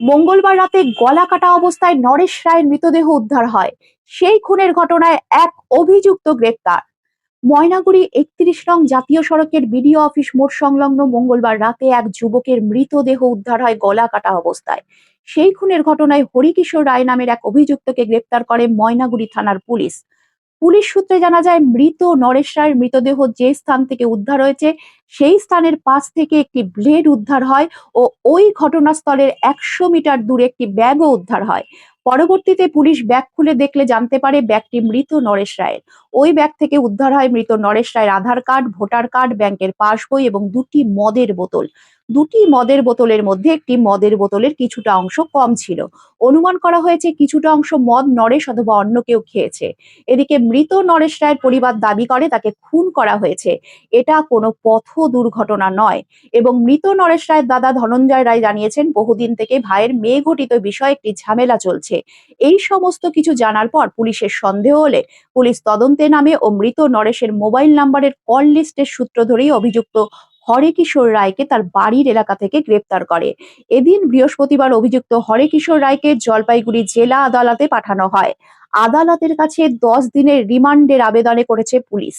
মঙ্গলবার রাতে গলা কাটা অবস্থায় নরেশ রায়ের মৃতদেহ উদ্ধার হয়। সেই খুনের ঘটনায় এক অভিযুক্ত গ্রেপ্তার। ময়নাগুড়ি একত্রিশ নং জাতীয় সড়কের বিডিও অফিস মোড় সংলগ্ন মঙ্গলবার রাতে এক যুবকের মৃতদেহ উদ্ধার হয় গলা কাটা অবস্থায়। সেই খুনের ঘটনায় হরিকিশোর রায় নামের এক অভিযুক্তকে গ্রেপ্তার করে ময়নাগুড়ি থানার পুলিশ। পুলিশ সূত্রে জানা যায়, মৃত নরেশ রায়ের মৃতদেহ যে স্থান থেকে উদ্ধার হয়েছে, সেই স্থানের পাশ থেকে একটি ব্লেড উদ্ধার হয় ও ওই ঘটনাস্থলের একশো মিটার দূরে একটি ব্যাগও উদ্ধার হয়। পরবর্তীতে পুলিশ ব্যাগ খুলে দেখলে জানতে পারে, ব্যাগটি মৃত নরেশ রায়ের। ওই ব্যাগ থেকে উদ্ধার হয় মৃত নরেশ রায়ের আধার কার্ড, ভোটার কার্ড, ব্যাংকের পাসবই এবং দুটি মদের বোতল। দুটি মদের বোতলের মধ্যে একটি মদের বোতলের কিছুটা অংশ কম ছিল। অনুমান করা হয়েছে কিছুটা অংশ মদ নরেশ অথবা অন্য কেউ খেয়েছে। এদিকে মৃত নরেশ রায়ের পরিবার দাবি করে, তাকে খুন করা হয়েছে। এটা কোনো পথ দুর্ঘটনা নয় এবং মৃত নরেশ রায়ের দাদা ধনঞ্জয় রায় জানিয়েছেন, বহুদিন থেকে ভাইয়ের মেয়ে ঘটিত বিষয়ে একটি ঝামেলা চলছে। এই সমস্ত কিছু জানার পর পুলিশের সন্দেহ হলে পুলিশ তদন্তে নামে ও মৃত নরেশের মোবাইল নাম্বারের কল লিস্টের সূত্র ধরেই অভিযুক্ত হরেকিশোর রায়কে তার বাড়ির এলাকা থেকে গ্রেপ্তার করে। এদিন বৃহস্পতিবার অভিযুক্ত হরে কিশোর রায়কে জলপাইগুড়ি জেলা আদালতে পাঠানো হয়। আদালতের কাছে দশ দিনের রিমান্ডের আবেদনে করেছে পুলিশ।